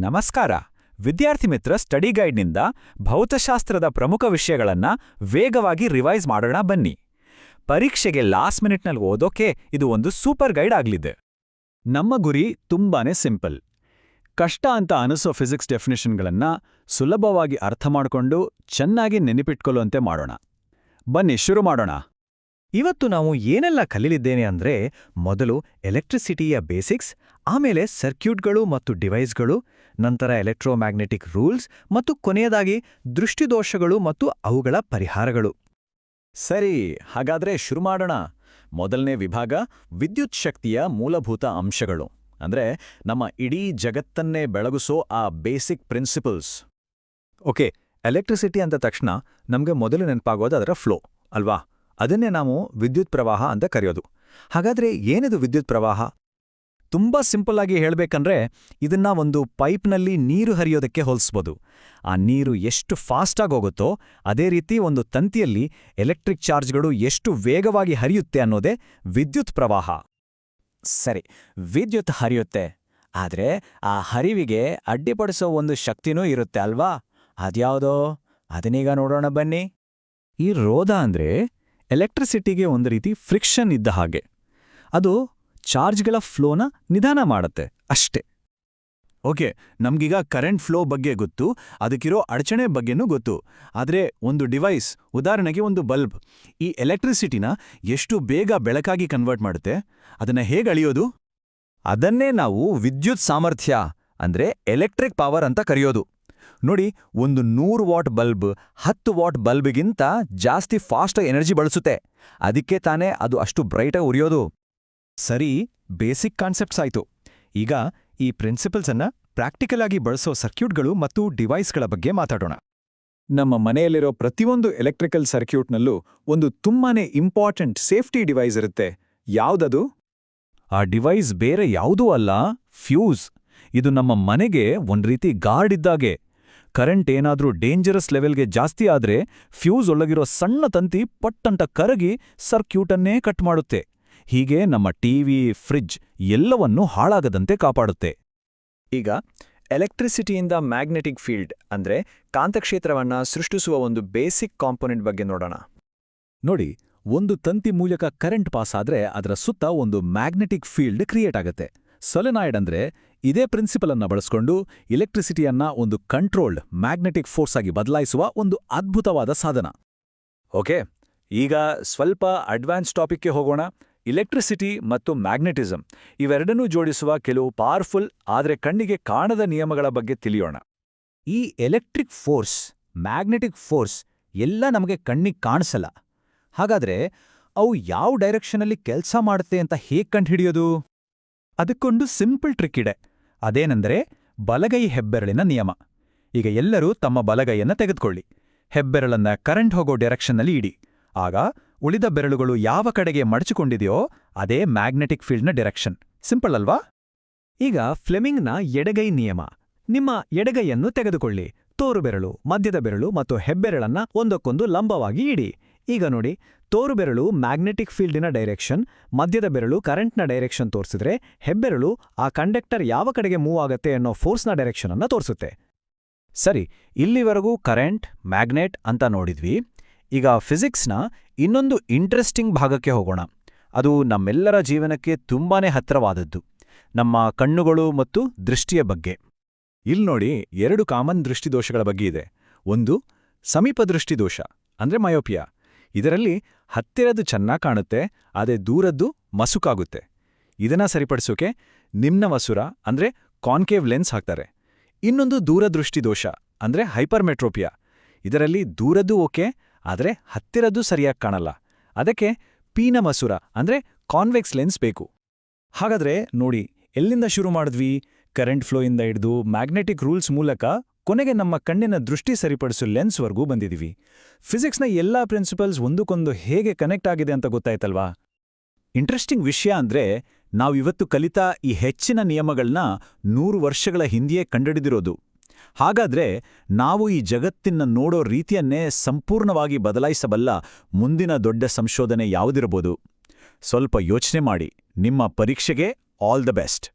ನಮಸ್ಕಾರ. ವಿದ್ಯಾರ್ಥಿ ಮಿತ್ರ ಸ್ಟಡಿ ಗೈಡ್ನಿಂದ ಭೌತಶಾಸ್ತ್ರದ ಪ್ರಮುಖ ವಿಷಯಗಳನ್ನ ವೇಗವಾಗಿ ರಿವೈಸ್ ಮಾಡೋಣ ಬನ್ನಿ. ಪರೀಕ್ಷೆಗೆ ಲಾಸ್ಟ್ ಮಿನಿಟ್ನಲ್ಲಿ ಓದೋಕೆ ಇದು ಒಂದು ಸೂಪರ್ ಗೈಡ್ ಆಗ್ಲಿದೆ. ನಮ್ಮ ಗುರಿ ತುಂಬಾನೇ ಸಿಂಪಲ್. ಕಷ್ಟ ಅಂತ ಅನಿಸೋ ಫಿಸಿಕ್ಸ್ ಡೆಫಿನಿಷನ್ಗಳನ್ನ ಸುಲಭವಾಗಿ ಅರ್ಥ ಮಾಡ್ಕೊಂಡು ಚೆನ್ನಾಗಿ ನೆನಪಿಟ್ಕೊಳ್ಳುವಂತೆ ಮಾಡೋಣ. ಬನ್ನಿ, ಶುರು ಮಾಡೋಣ. ಇವತ್ತು ನಾವು ಏನೆಲ್ಲ ಕಲೀಲಿದ್ದೇನೆ ಅಂದ್ರೆ ಮೊದಲು ಎಲೆಕ್ಟ್ರಿಸಿಟಿಯ ಬೇಸಿಕ್ಸ್ ಆಮೇಲೆ ಸರ್ಕ್ಯೂಟ್ಗಳು ಮತ್ತು ಡಿವೈಸ್ಗಳು, ನಂತರ ಎಲೆಕ್ಟ್ರೋಮ್ಯಾಗ್ನೆಟಿಕ್ ರೂಲ್ಸ್ ಮತ್ತು ಕೊನೆಯದಾಗಿ ದೃಷ್ಟಿದೋಷಗಳು ಮತ್ತು ಅವುಗಳ ಪರಿಹಾರಗಳು. ಸರಿ, ಹಾಗಾದ್ರೆ ಶುರು ಮಾಡೋಣ. ಮೊದಲನೇ ವಿಭಾಗ ವಿದ್ಯುತ್ ಶಕ್ತಿಯ ಮೂಲಭೂತ ಅಂಶಗಳು. ಅಂದ್ರೆ ನಮ್ಮ ಇಡೀ ಜಗತ್ತನ್ನೇ ಬೆಳಗಿಸೋ ಆ ಬೇಸಿಕ್ ಪ್ರಿನ್ಸಿಪಲ್ಸ್. ಓಕೆ, ಎಲೆಕ್ಟ್ರಿಸಿಟಿ ಅಂದ ತಕ್ಷಣ ನಮಗೆ ಮೊದಲು ನೆನಪಾಗೋದು ಅದರ ಫ್ಲೋ, ಅಲ್ವಾ? ಅದನ್ನೇ ನಾವು ವಿದ್ಯುತ್ ಪ್ರವಾಹ ಅಂತ ಕರೆಯೋದು. ಹಾಗಾದ್ರೆ ಏನಿದು ವಿದ್ಯುತ್ ಪ್ರವಾಹ? ತುಂಬಾ ಸಿಂಪಲ್ ಆಗಿ ಹೇಳಬೇಕಂದ್ರೆ ಇದನ್ನ ಒಂದು ಪೈಪ್ನಲ್ಲಿ ನೀರು ಹರಿಯೋದಕ್ಕೆ ಹೋಲಿಸ್ಬೋದು. ಆ ನೀರು ಎಷ್ಟು ಫಾಸ್ಟಾಗಿ ಹೋಗುತ್ತೋ ಅದೇ ರೀತಿ ಒಂದು ತಂತಿಯಲ್ಲಿ ಎಲೆಕ್ಟ್ರಿಕ್ ಚಾರ್ಜ್ಗಳು ಎಷ್ಟು ವೇಗವಾಗಿ ಹರಿಯುತ್ತೆ ಅನ್ನೋದೇ ವಿದ್ಯುತ್ ಪ್ರವಾಹ. ಸರಿ, ವಿದ್ಯುತ್ ಹರಿಯುತ್ತೆ, ಆದರೆ ಆ ಹರಿವಿಗೆ ಅಡ್ಡಿಪಡಿಸೋ ಒಂದು ಶಕ್ತಿನೂ ಇರುತ್ತೆ ಅಲ್ವಾ? ಅದ್ಯಾವುದೋ? ಅದನ್ನೀಗ ನೋಡೋಣ ಬನ್ನಿ. ಈ ರೋಧ ಅಂದರೆ ಎಲೆಕ್ಟ್ರಿಸಿಟಿಗೆ ಒಂದು ರೀತಿ ಫ್ರಿಕ್ಷನ್ ಇದ್ದ ಹಾಗೆ. ಅದು ಚಾರ್ಜ್ಗಳ ಫ್ಲೋನ ನಿಧಾನ ಮಾಡುತ್ತೆ, ಅಷ್ಟೇ. ಓಕೆ, ನಮ್ಗೀಗ ಕರೆಂಟ್ ಫ್ಲೋ ಬಗ್ಗೆ ಗೊತ್ತು, ಅದಕ್ಕಿರೋ ಅಡಚಣೆ ಬಗ್ಗೆನೂ ಗೊತ್ತು. ಆದರೆ ಒಂದು ಡಿವೈಸ್ ಉದಾಹರಣೆಗೆ ಒಂದು ಬಲ್ಬ್ ಈ ಎಲೆಕ್ಟ್ರಿಸಿಟಿನ ಎಷ್ಟು ಬೇಗ ಬೆಳಕಾಗಿ ಕನ್ವರ್ಟ್ ಮಾಡುತ್ತೆ? ಅದನ್ನ ಹೇಗೆ ಅಳಿಯೋದು? ಅದನ್ನೇ ನಾವು ವಿದ್ಯುತ್ ಸಾಮರ್ಥ್ಯ, ಅಂದ್ರೆ ಎಲೆಕ್ಟ್ರಿಕ್ ಪವರ್ ಅಂತ ಕರೆಯೋದು. ನೋಡಿ, ಒಂದು ನೂರು ವಾಟ್ ಬಲ್ಬ್ ಹತ್ತು ವಾಟ್ ಬಲ್ಬ್ಗಿಂತ ಜಾಸ್ತಿ ಫಾಸ್ಟ್ ಎನರ್ಜಿ ಬಳಸುತ್ತೆ. ಅದಕ್ಕೆ ತಾನೇ ಅದು ಅಷ್ಟು ಬ್ರೈಟಾಗಿ ಉರಿಯೋದು. ಸರಿ, ಬೇಸಿಕ್ ಕಾನ್ಸೆಪ್ಟ್ಸ್ ಆಯ್ತು. ಈಗ ಈ ಪ್ರಿನ್ಸಿಪಲ್ಸನ್ನ ಪ್ರಾಕ್ಟಿಕಲ್ ಆಗಿ ಬಳಸೋ ಸರ್ಕ್ಯೂಟ್ಗಳು ಮತ್ತು ಡಿವೈಸ್ಗಳ ಬಗ್ಗೆ ಮಾತಾಡೋಣ. ನಮ್ಮ ಮನೆಯಲ್ಲಿರೋ ಪ್ರತಿಯೊಂದು ಎಲೆಕ್ಟ್ರಿಕಲ್ ಸರ್ಕ್ಯೂಟ್ನಲ್ಲೂ ಒಂದು ತುಂಬಾನೇ ಇಂಪಾರ್ಟೆಂಟ್ ಸೇಫ್ಟಿ ಡಿವೈಸ್ ಇರುತ್ತೆ. ಯಾವ್ದದು? ಆ ಡಿವೈಸ್ ಬೇರೆ ಯಾವುದೂ ಅಲ್ಲ, ಫ್ಯೂಸ್. ಇದು ನಮ್ಮ ಮನೆಗೆ ಒಂದ್ ರೀತಿ ಗಾರ್ಡ್ ಇದ್ದಾಗೆ. ಕರೆಂಟ್ ಏನಾದ್ರೂ ಡೇಂಜರಸ್ ಲೆವೆಲ್ಗೆ ಜಾಸ್ತಿ ಆದ್ರೆ ಫ್ಯೂಸ್ ಒಳಗಿರೋ ಸಣ್ಣ ತಂತಿ ಪಟ್ಟಂಟ ಕರಗಿ ಸರ್ಕ್ಯೂಟನ್ನೇ ಕಟ್ ಮಾಡುತ್ತೆ. ಹೀಗೆ ನಮ್ಮ ಟಿವಿ ಫ್ರಿಜ್ ಎಲ್ಲವನ್ನೂ ಹಾಳಾಗದಂತೆ ಕಾಪಾಡುತ್ತೆ. ಈಗ ಎಲೆಕ್ಟ್ರಿಸಿಟಿಯಿಂದ ಮ್ಯಾಗ್ನೆಟಿಕ್ ಫೀಲ್ಡ್ ಅಂದ್ರೆ ಕಾಂತಕ್ಷೇತ್ರವನ್ನ ಸೃಷ್ಟಿಸುವ ಒಂದು ಬೇಸಿಕ್ ಕಾಂಪೊನೆಂಟ್ ಬಗ್ಗೆ ನೋಡೋಣ. ನೋಡಿ, ಒಂದು ತಂತಿ ಮೂಲಕ ಕರೆಂಟ್ ಪಾಸ್ ಆದ್ರೆ ಅದರ ಸುತ್ತ ಒಂದು ಮ್ಯಾಗ್ನೆಟಿಕ್ ಫೀಲ್ಡ್ ಕ್ರಿಯೇಟ್ ಆಗುತ್ತೆ. ಸೊಲೆನಾಯ್ಡ್ ಅಂದ್ರೆ ಇದೇ ಪ್ರಿನ್ಸಿಪಲ್ ಅನ್ನ ಬಳಸ್ಕೊಂಡು ಇಲೆಕ್ಟ್ರಿಸಿಟಿಯನ್ನ ಒಂದು ಕಂಟ್ರೋಲ್ಡ್ ಮ್ಯಾಗ್ನೆಟಿಕ್ ಫೋರ್ಸ್ ಆಗಿ ಬದಲಾಯಿಸುವ ಒಂದು ಅದ್ಭುತವಾದ ಸಾಧನ. ಓಕೆ, ಈಗ ಸ್ವಲ್ಪ ಅಡ್ವಾನ್ಸ್ ಟಾಪಿಕ್ಗೆ ಹೋಗೋಣ. ಇಲೆಕ್ಟ್ರಿಸಿಟಿ ಮತ್ತು ಮ್ಯಾಗ್ನೆಟಿಸಂ ಇವೆರಡನ್ನೂ ಜೋಡಿಸುವ ಕೆಲವು ಪವರ್ಫುಲ್ ಆದರೆ ಕಣ್ಣಿಗೆ ಕಾಣದ ನಿಯಮಗಳ ಬಗ್ಗೆ ತಿಳಿಯೋಣ. ಈ ಎಲೆಕ್ಟ್ರಿಕ್ ಫೋರ್ಸ್, ಮ್ಯಾಗ್ನೆಟಿಕ್ ಫೋರ್ಸ್ ಎಲ್ಲ ನಮಗೆ ಕಣ್ಣಿಗೆ ಕಾಣಿಸಲ್ಲ. ಹಾಗಾದ್ರೆ ಅವು ಯಾವ ಡೈರೆಕ್ಷನಲ್ಲಿ ಕೆಲಸ ಮಾಡುತ್ತೆ ಅಂತ ಹೇಗೆ ಕಂಡುಹಿಡಿಯೋದು? ಅದಕ್ಕೊಂದು ಸಿಂಪಲ್ ಟ್ರಿಕ್ ಇದೆ. ಅದೇನೆಂದರೆ ಬಲಗೈ ಹೆಬ್ಬೆರಳಿನ ನಿಯಮ. ಈಗ ಎಲ್ಲರೂ ತಮ್ಮ ಬಲಗೈಯನ್ನ ತೆಗೆದುಕೊಳ್ಳಿ. ಹೆಬ್ಬೆರಳನ್ನ ಕರೆಂಟ್ ಹೋಗೋ ಡೈರೆಕ್ಷನ್ನಲ್ಲಿ ಇಡಿ. ಆಗ ಉಳಿದ ಬೆರಳುಗಳು ಯಾವ ಕಡೆಗೆ ಮಡಚಿಕೊಂಡಿದೆಯೋ ಅದೇ ಮ್ಯಾಗ್ನೆಟಿಕ್ ಫೀಲ್ಡ್ನ ಡೈರೆಕ್ಷನ್. ಸಿಂಪಲ್ ಅಲ್ವಾ? ಈಗ ಫ್ಲೆಮಿಂಗ್ನ ಎಡಗೈ ನಿಯಮ. ನಿಮ್ಮ ಎಡಗೈಯನ್ನು ತೆಗೆದುಕೊಳ್ಳಿ. ತೋರು ಬೆರಳು, ಮಧ್ಯದ ಬೆರಳು ಮತ್ತು ಹೆಬ್ಬೆರಳನ್ನ ಒಂದಕ್ಕೊಂದು ಲಂಬವಾಗಿ ಇಡಿ. ಈಗ ನೋಡಿ, ತೋರು ಬೆರಳು ಮ್ಯಾಗ್ನೆಟಿಕ್ ಫೀಲ್ಡಿನ ಡೈರೆಕ್ಷನ್, ಮಧ್ಯದ ಬೆರಳು ಕರೆಂಟ್ನ ಡೈರೆಕ್ಷನ್ ತೋರಿಸಿದ್ರೆ ಹೆಬ್ಬೆರಳು ಆ ಕಂಡಕ್ಟರ್ ಯಾವ ಕಡೆಗೆ ಮೂವ್ ಆಗತ್ತೆ ಅನ್ನೋ ಫೋರ್ಸ್ನ ಡೈರೆಕ್ಷನ್ ತೋರಿಸುತ್ತೆ. ಸರಿ, ಇಲ್ಲಿವರೆಗೂ ಕರೆಂಟ್, ಮ್ಯಾಗ್ನೆಟ್ ಅಂತ ನೋಡಿದ್ವಿ. ಈಗ ಫಿಸಿಕ್ಸ್ನ ಇನ್ನೊಂದು ಇಂಟ್ರೆಸ್ಟಿಂಗ್ ಭಾಗಕ್ಕೆ ಹೋಗೋಣ. ಅದು ನಮ್ಮೆಲ್ಲರ ಜೀವನಕ್ಕೆ ತುಂಬಾನೇ ಹತ್ತಿರವಾದದ್ದು. ನಮ್ಮ ಕಣ್ಣುಗಳು ಮತ್ತು ದೃಷ್ಟಿಯ ಬಗ್ಗೆ. ಇಲ್ನೋಡಿ ಎರಡು ಕಾಮನ್ ದೃಷ್ಟಿದೋಷಗಳ ಬಗ್ಗೆ ಇದೆ. ಒಂದು, ಸಮೀಪ ದೃಷ್ಟಿದೋಷ, ಅಂದ್ರೆ ಮಯೋಪಿಯಾ. ಇದರಲ್ಲಿ ಹತ್ತಿರದ್ದು ಚೆನ್ನಾಗಿ ಕಾಣುತ್ತೆ ಅದೇ ದೂರದ್ದು ಮಸುಕಾಗುತ್ತೆ. ಇದನ್ನ ಸರಿಪಡಿಸೋಕೆ ನಿಮ್ನ ವಸುರ ಅಂದ್ರೆ ಕಾನ್ಕೇವ್ ಲೆನ್ಸ್ ಹಾಕ್ತಾರೆ. ಇನ್ನೊಂದು ದೂರದೃಷ್ಟಿದೋಷ, ಅಂದ್ರೆ ಹೈಪರ್ಮೆಟ್ರೋಪಿಯಾ. ಇದರಲ್ಲಿ ದೂರದ್ದು ಓಕೆ ಆದ್ರೆ ಹತ್ತಿರದ್ದು ಸರಿಯಾಗಿ ಕಾಣಲ್ಲ. ಅದಕ್ಕೆ ಪೀನ ಮಸೂರ, ಅಂದ್ರೆ ಕಾನ್ವೆಕ್ಸ್ ಲೆನ್ಸ್ ಬೇಕು. ಹಾಗಾದ್ರೆ ನೋಡಿ, ಎಲ್ಲಿಂದ ಶುರು ಮಾಡಿದ್ವಿ? ಕರೆಂಟ್ ಫ್ಲೋಯಿಂದ ಹಿಡಿದು ಮ್ಯಾಗ್ನೆಟಿಕ್ ರೂಲ್ಸ್ ಮೂಲಕ ಕೊನೆಗೆ ನಮ್ಮ ಕಣ್ಣಿನ ದೃಷ್ಟಿ ಸರಿಪಡಿಸೋ ಲೆನ್ಸ್ವರೆಗೂ ಬಂದಿದೀವಿ. ಫಿಸಿಕ್ಸ್ನ ಎಲ್ಲಾ ಪ್ರಿನ್ಸಿಪಲ್ಸ್ ಒಂದಕ್ಕೊಂದು ಹೇಗೆ ಕನೆಕ್ಟ್ ಆಗಿದೆ ಅಂತ ಗೊತ್ತಾಯ್ತಲ್ವಾ? ಇಂಟ್ರೆಸ್ಟಿಂಗ್ ವಿಷಯ ಅಂದ್ರೆ ನಾವಿವತ್ತು ಕಲಿತಾ ಈ ಹೆಚ್ಚಿನ ನಿಯಮಗಳನ್ನ ನೂರು ವರ್ಷಗಳ ಹಿಂದೆಯೇ ಕಂಡುಹಿಡಿದಿರೋದು. ಹಾಗಾದ್ರೆ ನಾವು ಈ ಜಗತ್ತಿನ ನೋಡೋ ರೀತಿಯನ್ನೇ ಸಂಪೂರ್ಣವಾಗಿ ಬದಲಾಯಿಸಬಲ್ಲ ಮುಂದಿನ ದೊಡ್ಡ ಸಂಶೋಧನೆ ಯಾವುದಿರಬಹುದು? ಸ್ವಲ್ಪ ಯೋಚನೆ ಮಾಡಿ, ನಿಮ್ಮ ಪರೀಕ್ಷೆಗೆ ಆಲ್ ದ ಬೆಸ್ಟ್